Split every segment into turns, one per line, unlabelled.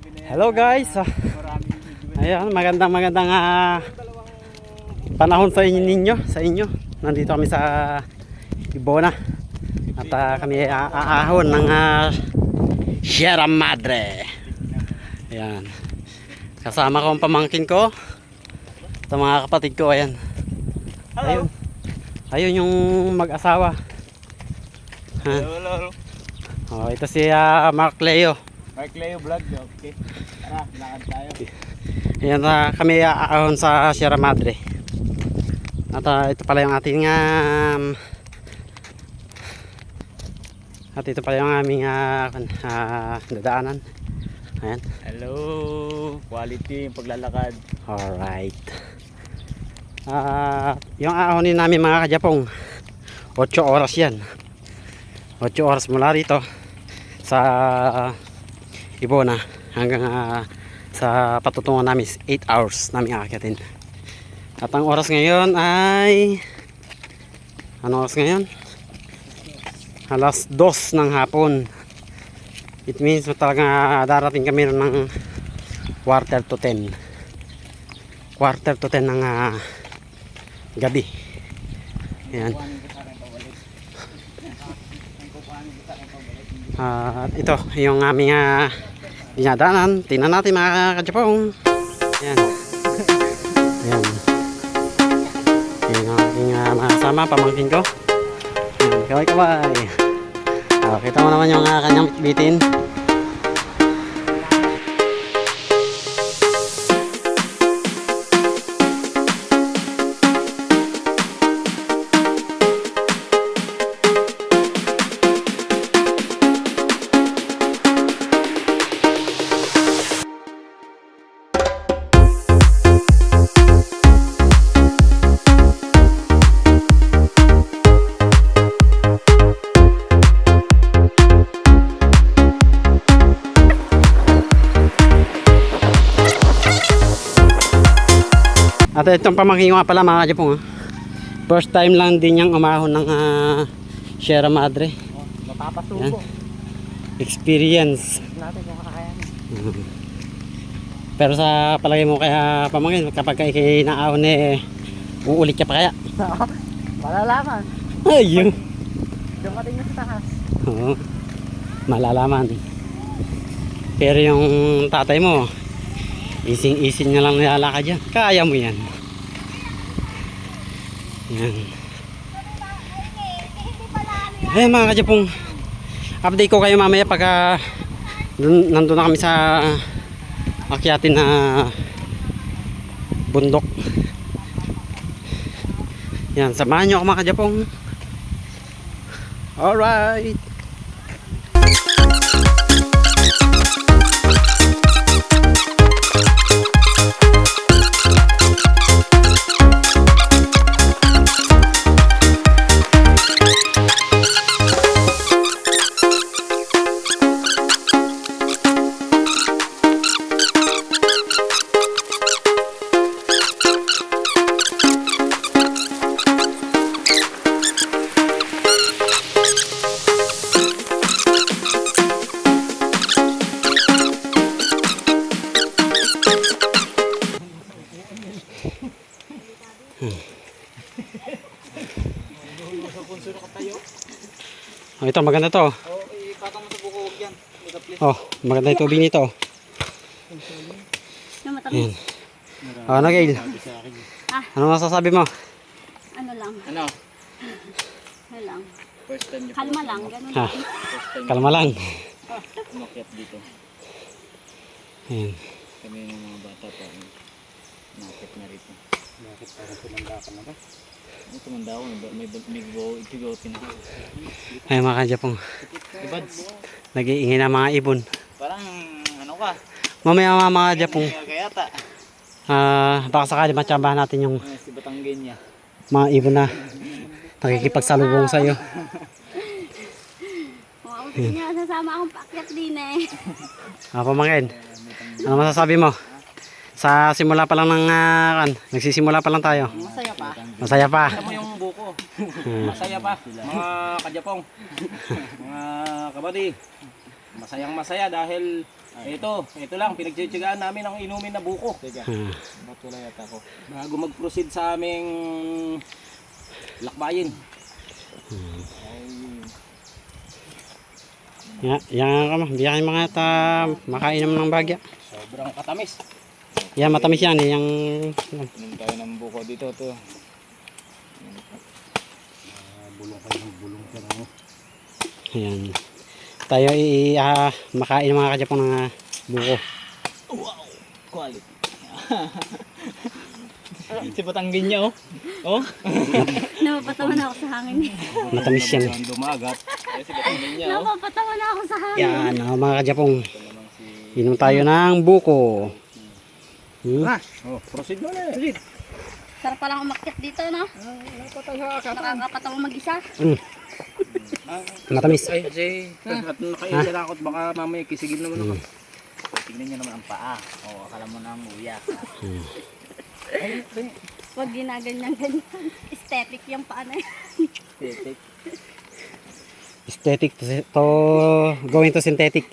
Hello guys. Ah. Ayan, magandang magandang ah, panahon sa inyo ninyo, sa inyo. Nandito kami sa Ibona. At ah, kami a- aahon ng uh, Sierra Madre. Ayan. Kasama ko ang pamangkin ko. At mga kapatid ko, ayan. Ayun. Ayun yung mag-asawa.
Hello, hello.
Oh, ito si ah, Mark Leo.
Mark Leo Vlog. Okay. Tara, lakad tayo.
Ayan na kami aahon sa Sierra Madre. At ah, ito pala yung ating um, at ito pala yung aming ah, kan- ah, dadaanan. Ayan.
Hello. Quality yung paglalakad.
Alright. Ah, yung ahonin namin mga kajapong 8 oras yan. 8 oras mula rito sa Ibona hanggang ah, sa patutungan namin is 8 hours namin aakyatin. At ang oras ngayon ay ano oras ngayon? Alas 2 ng hapon. It means talaga darating kami ng quarter to 10 quarter to 10 ng ah, gabi yan Ah, at ito yung aming uh, dinadaanan tingnan natin mga kajapong. Yan yan yung aking uh, masama pamangkin ko. Yan kaway kaway Ah, kita mo naman yung uh, kanyang bitin At itong pamangkin ko nga pala mga kajapong. ah. First time lang din niyang umahon ng ah, Sierra Madre.
Mapapasubo.
Experience.
Natin kung kakayanin.
Pero sa palagay mo kaya pamangkin, kapag ka ikay naahon eh, uulit ka pa kaya?
Malalaman.
Ayun.
Dumating na sa taas.
Oo. Malalaman. Pero yung tatay mo, ising-ising na lang nilalakad yan. Kaya mo yan. Yan. Ayan mga kajapong, update ko kayo mamaya pagka dun, nandun na kami sa akyatin na bundok. Yan, samahan nyo ako mga kajapong. Alright. Oh, ito maganda to.
Oo, ipatang mo sa buko yan.
Oh, maganda yung tubig nito.
Yung matamis.
Yan. Oh, ano Gail? Ano masasabi mo?
Ano lang.
Ano?
Ano lang.
First time niyo
Kalma lang. Ganun
Ha,
lang.
Kalma lang.
umakyat dito.
Yan.
Kami ng mga bata pa. Nakit na rito.
Bakit parang tumanda ka na ba?
Ano tumanda ako? May, may, may go, ipigotin ako.
Ay mga kajapong,
Ibads.
nag-iingay na mga ibon.
Parang ano ka?
Mamaya mga mga kajapong,
Kaya yata.
ah, baka sakali matsambahan natin yung
si Batanggen niya.
mga ibon na nakikipagsalubong sa iyo.
Din niya, sasama akong paakyat din eh.
Ah, pamangkin, ano masasabi mo? Sa simula pa lang ng, kan, nagsisimula pa lang tayo.
Masaya pa.
Masaya pa.
Ito mo yung buko.
Hmm.
Masaya pa. Mga kajapong. mga kabady. Masayang masaya dahil
Ito, ito lang, pinagtsitsagaan namin ang inumin na buko.
Teka,
Ah,
ba't wala yata ako?
Bago mag-proceed sa aming lakbayin.
Ay,
yan, yan ka mo. Biyakin mga ta makainom ng bagya.
Sobrang katamis.
Yan, matamis yan. eh, Yung,
inom tayo ng buko dito to. Bulong ka na.
Ayan. Tayo i ah, makain ng mga kajapong ng ah, buko.
Wow! Quality. si Patanggin niya oh. Oh?
Napapatawan ako sa hangin.
Matamis yan.
Ang dumagat.
Si Patanggin niya oh.
Napapatawan ako sa hangin.
Yan, ah, mga kajapong. Inom tayo ng buko. Hmm?
Oh, proceed na eh.
Sarap palang umakyat dito, no? Nakakapatawa mag-isa.
Mm. Matamis.
Ay, Jay. At nakaisa na ako at baka mamaya kisigin naman ako.
Tignan niyo naman ang paa. Oh, akala mo na ang uya.
Huwag ginaganyan-ganyan. Aesthetic yung paano eh.
Titik.
Aesthetic to, to going to synthetic.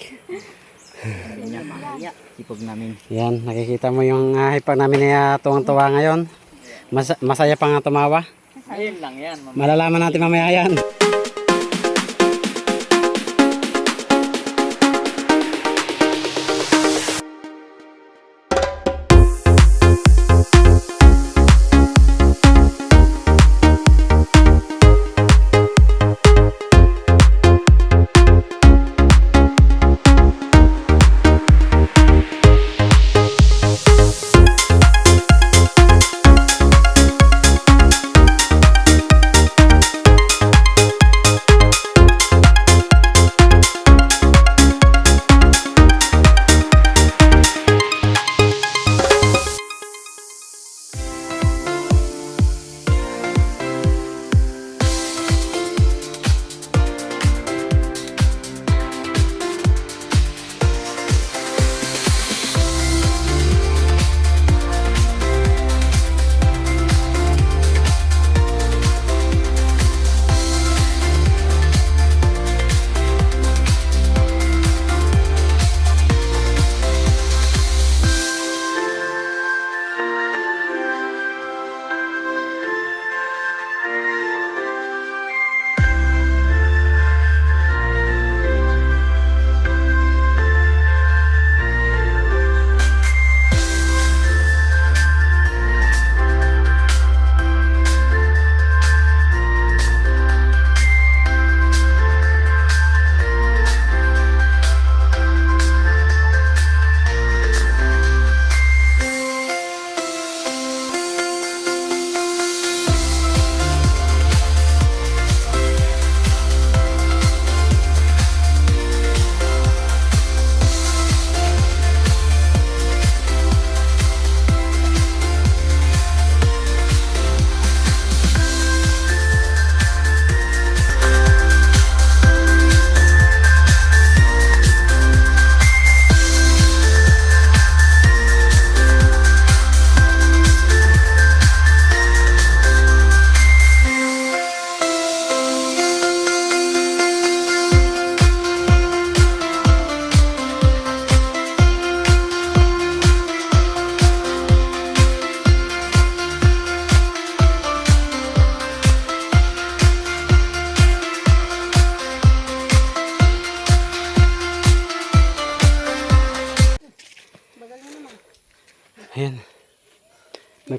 Ipog namin.
Yan, nakikita mo yung uh, hipag namin na uh, tuwang-tuwa ngayon. Mas- masaya pa nga tumawa.
Ayun lang yan. Mama.
Malalaman natin mamaya yan.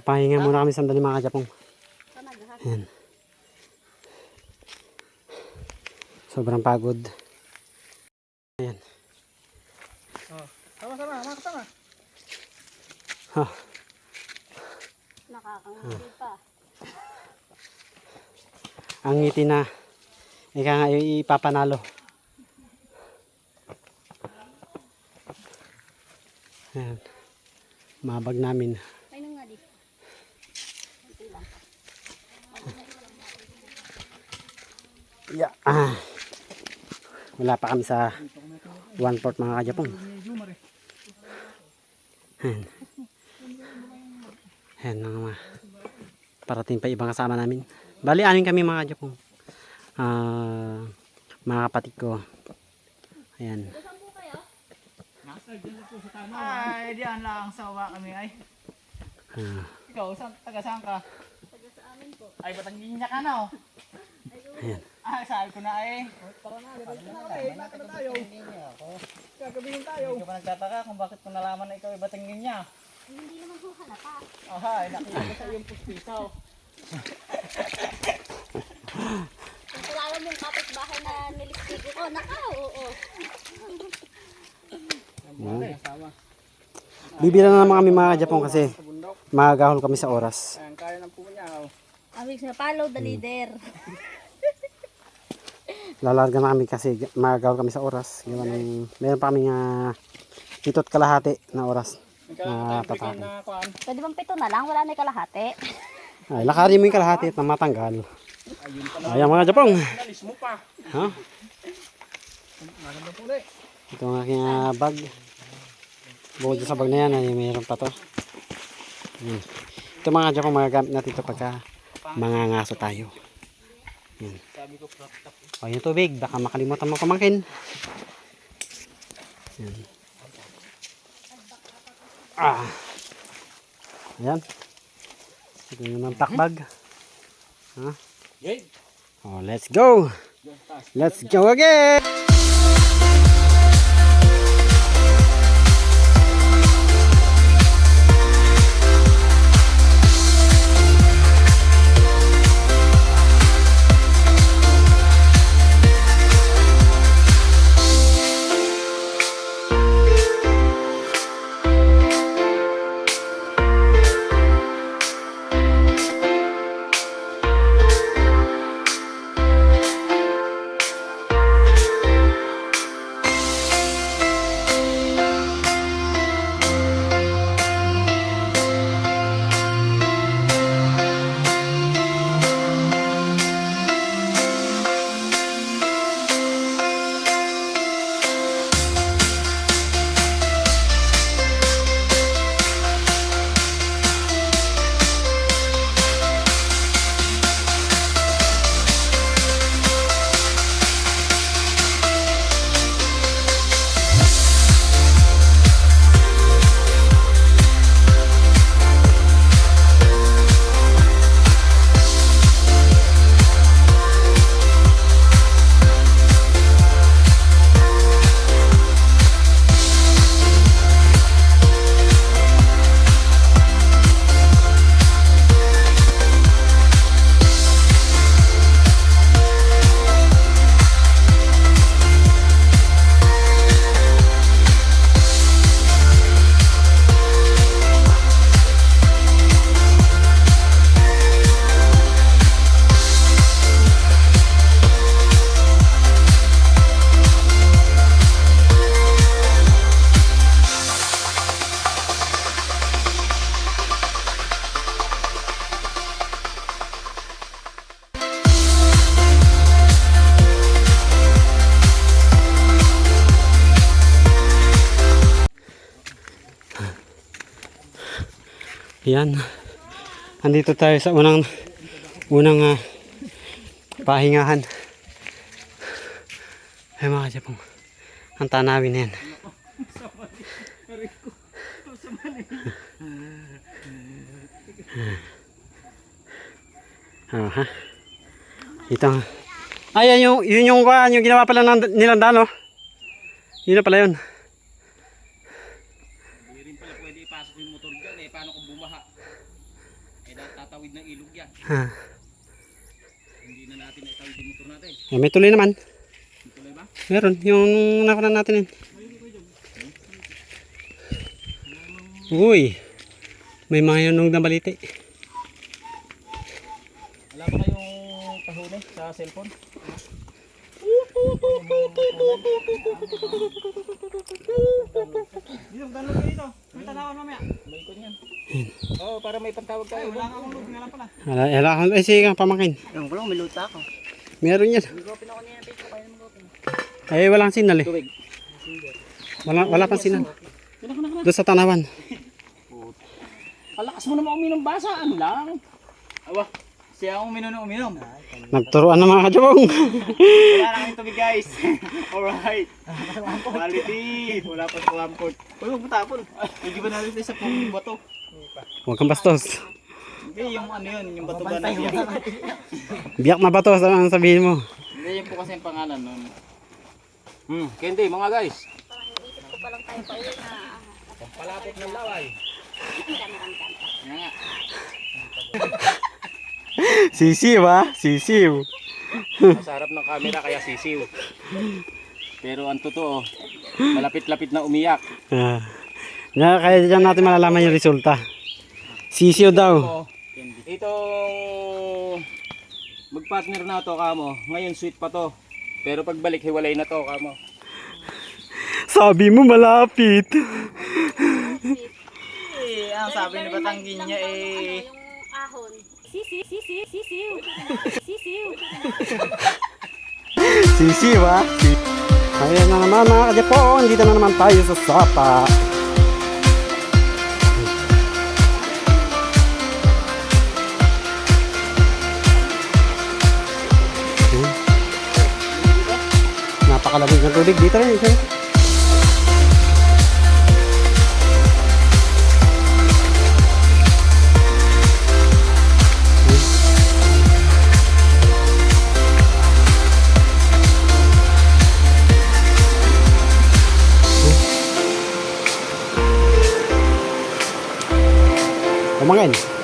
Magpahinga muna kami sandali mga kajapong. Ayan. Sobrang pagod. Ayan.
Sama sama, mga kasama.
Ha.
Nakakangiti pa.
Ang ngiti na ika nga ipapanalo. Ayan. Mabag namin.
Ay, nung nga di. Kunti lang.
Yeah. Ah. Wala pa kami sa one port mga kajapong. Ayan. Ayan mga mga parating pa ibang kasama namin. Bali, anin kami mga kajapong. Ah, mga kapatid ko. Ayan.
Ay, diyan lang sawa kami ay.
Ah,
Ikaw, saan, taga saan ka?
Taga sa amin po.
Ay, Batangin niya ka na oh.
Ayan.
Ah, sabi ko na eh. Tara na, diretso na kami. Lakad na tayo. Gagabihin tayo. Hindi ka pa nagtataka kung bakit ko nalaman na ikaw ay Batangin niya.
Hindi naman po halata.
Aha, ay nakita ko sa iyong pustisaw.
Kung kilala mo yung kapitbahay na nilistigo ko, naka, oo.
Ay, asawa.
Bibila na naman kami mga kajapong kasi magagahol kami sa oras.
Ayan, kaya ng. Oh.
Amig na follow the leader.
Lalarga na kami kasi magagahol kami sa oras. Gawa ng, meron pa kami nga itot kalahati na oras.
Na kuhan.
Pwede bang pito na lang? Wala na yung kalahati.
Ay, lakarin mo yung kalahati at matanggal. Ayan mga Japong.
Nalis mo pa.
Ha?
Maganda po ulit.
Ito ang aking ah, bag. Bukod sa bag na yan, ay mayroon pa to. Ito mga Japong, magagamit natin ito pagka mga ngaso tayo. Yan.
Sabi ko, crop top.
O yung tubig, baka makalimutan mo pamangkin. Yan. Ah. Ayan. Ito yung naman takbag. Ha?
Yay!
Oh, let's go! Let's go again! Yan. Andito tayo sa unang unang ah, pahingahan. Ay mga Japong. Ang tanawin na yan. Ah, ha? Ito. Ay, yan yung, yun yung, kuhaan, yung ginawa pala ng, nilang dano. Yun na pala yun.
Hindi rin pala pwede ipasok yung motor dyan eh. Paano kung bumaha? Eh, dahil tatawid ng ilog yan.
Ha.
Hindi na natin naitawid yung motor natin.
Eh, may tuloy naman.
Yung tuloy ba?
Meron, yung nakunan natin yun. Uy, may mga yunog na baliti.
Wala ba kayong kahuli sa cellphone?
Dito, download ka dito. May tanawan mamaya.
May ikon yan. Oo, para may pantawag
Ay,
tayo.
wala ulog nga lang pala.
Wala, wala akong, ay sige kang pamangkin.
Yung wala, may luta ako.
Meron yan.
Gopin ako niya page ko, kaya naman gopin.
Ay, walang sinal eh.
Tubig.
Wala, wala pang sinal. Doon sa tanawan.
Alakas mo naman uminom basa. Ano lang? Awa.
Siya ang uminom na uminom.
Nagturuan ng mga kajapong.
Wala na kaming tubig guys. Alright. Quality. Wala pa sa wampot. Uy, huwag mo tapon. Hindi ba natin sa pong bato?
Huwag kang bastos.
Hindi, yung ano yun, yung bato ba na yan.
Biyak na bato, ang sabihin mo.
Hindi, yun po kasi yung pangalan nun.
Hmm, Kendi, mga guys.
Isip ko pa lang tayo pa uwi na.
Palapot ng laway.
Yan nga.
Sisiw ha? Sisiw.
Sa harap ng camera kaya sisiw. Pero ang totoo, malapit-lapit na umiyak.
Ah. Na, kaya dyan natin malalaman yung resulta. Sisiw daw.
Ito, itong magpartner na to kamo. Ngayon sweet pa to. Pero pagbalik hiwalay na to kamo.
Sabi mo malapit.
Eh, ang sabi ni Batangin niya eh...
Yung ahon. Sisi, sisi, sisiw. Sisiw.
Sisiw ha? Ayan na naman mga kajapon. Dito na naman tayo sa sapa. Napakalamig ng tubig dito rin. Sir. 我给你。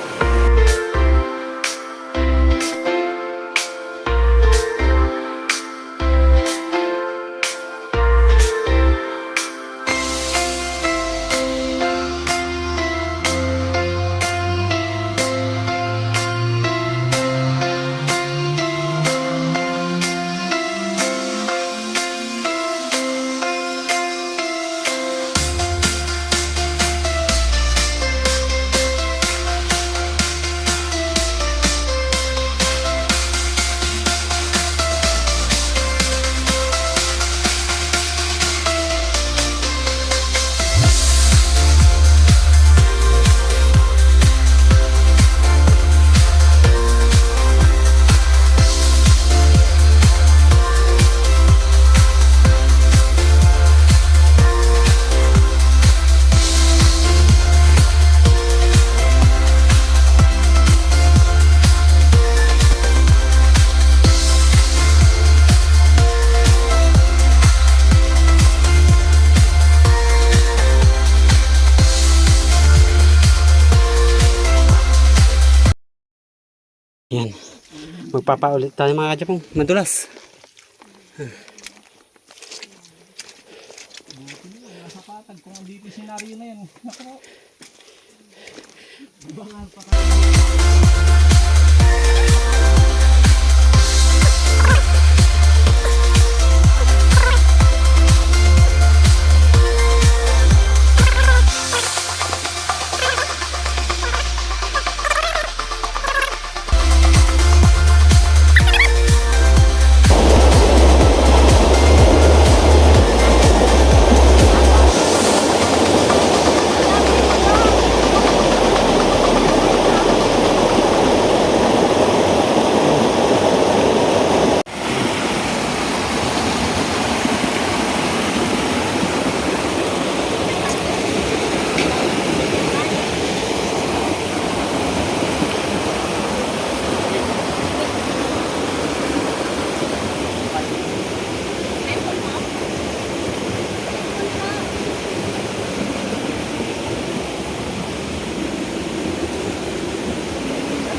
Magpapaulit tayo mga kajapong. Madulas.
Kung dito senaryo na yan. Nako.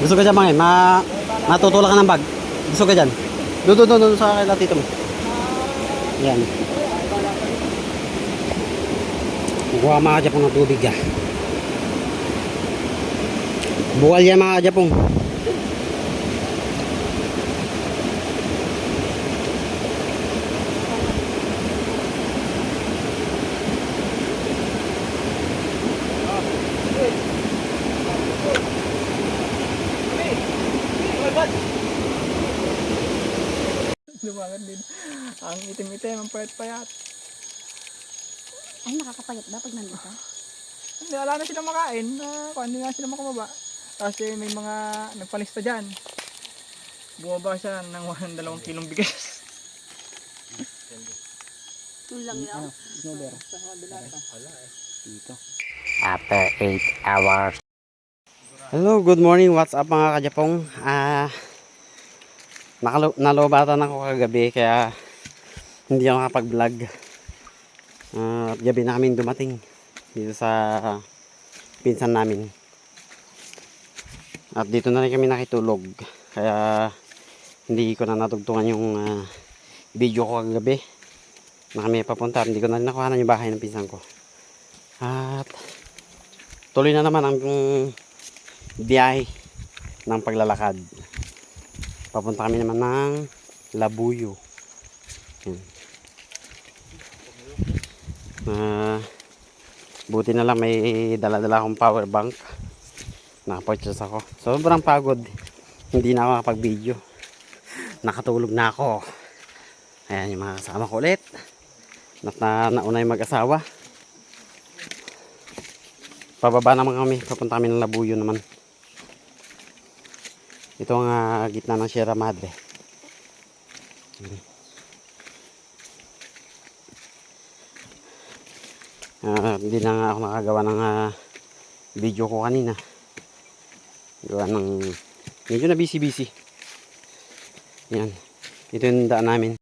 Gusto ka dyan mga ma matutulak ka ng bag. Gusto ka dyan. Doon, doon, doon, sa kay tito mo. Yan. Kukuha mga kajapong ng tubig yan. Buwal yan mga kajapong.
Lumangan din. Ang itim-itim, ang payat-payat.
Ay, nakakapayat ba pag nandito?
Hindi, wala na silang makain. Uh, hindi na sila makamaba. Kasi may mga nagpalista dyan. Bumaba siya ng one- dalawang kilong bigas.
Yun lang yan.
After 8 hours. Hello, good morning. What's up mga kajapong? Ah, nakalo nalobatan ako kagabi kaya hindi ako nakapag-vlog. Ah, at gabi namin dumating dito sa pinsan namin. At dito na rin kami nakitulog. Kaya hindi ko na natugtungan yung ah, video ko kagabi na kami papunta. Hindi ko na rin nakuha yung bahay ng pinsan ko. At tuloy na naman ang biyahe ng paglalakad. Papunta kami naman ng Labuyo. Yan. Ah, buti na lang may dala-dala akong power bank. Nakapurchase ako. Sobrang pagod. Hindi na ako nakapag-video. Nakatulog na ako. Ayan yung mga kasama ko ulit. Na, nauna yung mag-asawa. Pababa naman kami. Papunta kami ng Labuyo naman. Ito ang ah, gitna ng Sierra Madre. Ah, hindi na nga ako nakagawa ng ah, video ko kanina. Gawa ng medyo na busy busy. Yan. Ito yung daan namin.